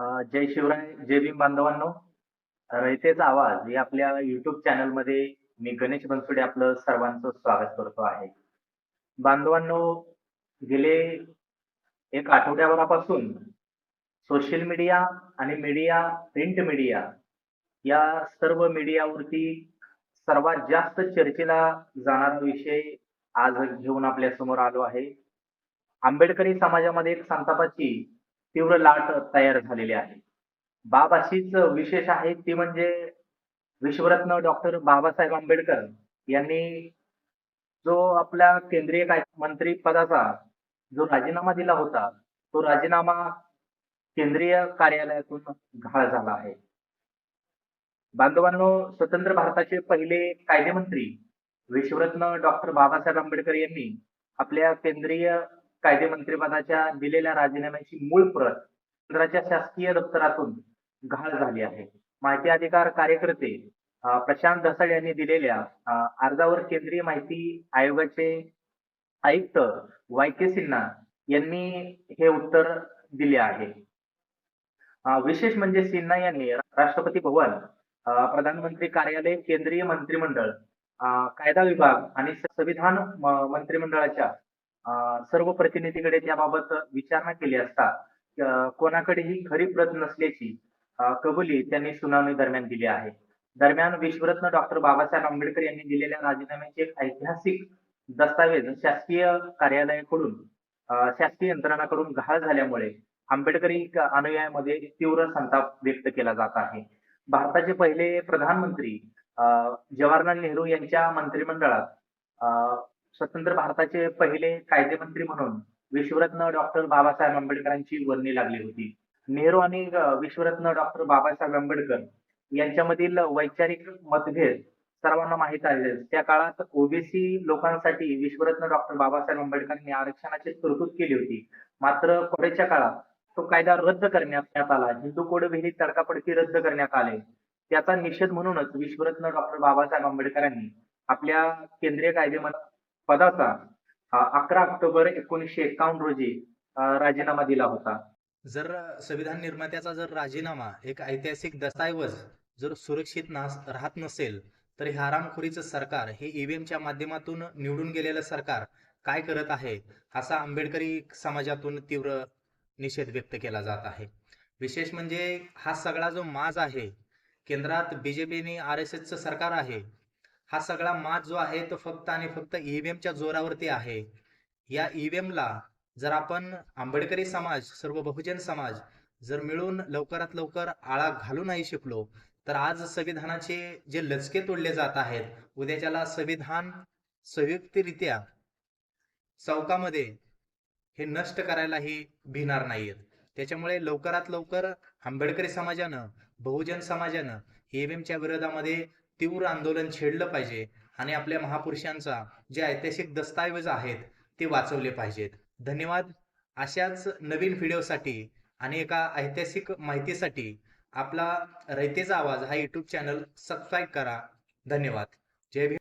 जय शिवराय जय भीम बांधवांनो. रयतेचा आवाज या आपल्या युट्यूब चॅनलमध्ये मी गणेश बनसोडे आपलं सर्वांचं स्वागत करतो आहे. बांधवांनो गेले एक आठवड्याभरापासून सोशल मीडिया आणि मीडिया प्रिंट मीडिया या सर्व मीडियावरती सर्वात जास्त चर्चेला जाणारा विषय आज घेऊन आपल्यासमोर आलो आहे. आंबेडकरी समाजामध्ये एक संतापाची तीव्र लाट तयार झालेली आहे. बाब अशीच विशेष आहे ती म्हणजे विश्वरत्न डॉक्टर बाबासाहेब आंबेडकर यांनी जो आपल्या केंद्रीय मंत्री पदाचा जो राजीनामा दिला होता तो राजीनामा केंद्रीय कार्यालयातून घाळ झाला आहे. बांधवांनो स्वतंत्र भारताचे पहिले कायदेमंत्री विश्वरत्न डॉक्टर बाबासाहेब आंबेडकर यांनी आपल्या केंद्रीय कायदे मंत्रिपदाच्या दिलेल्या राजीनाम्याची मूळ प्रत केंद्राच्या शासकीय दप्तरातून घाळ झाली आहे. माहिती अधिकार कार्यकर्ते प्रशांत दसाळ यांनी दिलेल्या अर्जावर केंद्रीय माहिती आयोगाचे आयुक्त वाय के सिन्हा यांनी हे उत्तर दिले आहे. विशेष म्हणजे सिन्हा यांनी राष्ट्रपती भवन प्रधानमंत्री कार्यालय केंद्रीय मंत्रिमंडळ कायदा विभाग आणि संविधान मंत्रिमंडळाच्या सर्व प्रतिनिधीकडे त्याबाबत विचारणा केली असता कोणाकडेही खरी प्रत नसल्याची कबुली त्यांनी सुनावणी दरम्यान दिली आहे. दरम्यान विश्वरत्न डॉक्टर बाबासाहेब आंबेडकर यांनी दिलेल्या राजीनाम्याचे एक ऐतिहासिक दस्तावेज शासकीय कार्यालयाकडून शासकीय यंत्रणाकडून गहाळ झाल्यामुळे आंबेडकरी अनुयायांमध्ये अनुयायामध्ये तीव्र संताप व्यक्त केला जात आहे. भारताचे पहिले प्रधानमंत्री अ, जवाहरलाल नेहरू यांच्या मंत्रिमंडळात अ, स्वतंत्र भारताचे पहिले कायदेमंत्री म्हणून विश्वरत्न डॉक्टर बाबासाहेब आंबेडकरांची वर्णी लागली होती. नेहरू आणि विश्वरत्न डॉक्टर बाबासाहेब आंबेडकर यांच्यामधील वैचारिक मतभेद सर्वांना माहीत आहे त्या काळात ओबीसी लोकांसाठी विश्वरत्न डॉक्टर बाबासाहेब आंबेडकरांनी आरक्षणाची तरतूद केली होती. मात्र कोडेच्या काळात तो कायदा रद्द करण्यात आला. हिंदू कोड विहित तडकापडकी रद्द करण्यात आले. त्याचा निषेध म्हणूनच विश्वरत्न डॉक्टर बाबासाहेब आंबेडकरांनी आपल्या केंद्रीय कायदेमंत्री पदाचा अकरा ऑक्टोबर एकोणीसशे एकावन्न रोजी राजीनामा दिला होता. जर संविधान निर्मात्याचा जर राजीनामा एक ऐतिहासिक दस्तऐवज जर सुरक्षित नास राहत नसेल तर हे हरामखोरीचं सरकार हे ईव्हीएमच्या माध्यमातून निवडून गेलेलं सरकार काय करत आहे असा आंबेडकरी समाजातून तीव्र निषेध व्यक्त केला जात आहे. विशेष म्हणजे हा सगळा जो माज आहे केंद्रात बीजेपीने आर एस एसचं सरकार आहे हा सगळा मात जो आहे तो फक्त आणि फक्त ईव्हीएमच्या जोरावरती आहे. या ईव्हीएमला जर आपण आंबेडकरी समाज सर्व बहुजन समाज जर मिळून लवकरात लवकर आळा घालू नाही शिकलो तर आज संविधानाचे जे लचके तोडले जात आहेत उद्याच्याला संविधान संयुक्तरित्या चौकामध्ये हे नष्ट करायलाही भिणार नाहीयेत त्याच्यामुळे लवकरात लवकर आंबेडकरी समाजानं बहुजन समाजानं ईव्हीएमच्या विरोधामध्ये तीव्र आंदोलन छेडलं पाहिजे आणि आपल्या महापुरुषांचा जे ऐतिहासिक दस्तऐवज आहेत ते वाचवले पाहिजेत. धन्यवाद. अशाच नवीन व्हिडिओसाठी आणि एका ऐतिहासिक माहितीसाठी आपला रयतेचा आवाज हा यूट्यूब चॅनल सबस्क्राईब करा. धन्यवाद. जय भीम.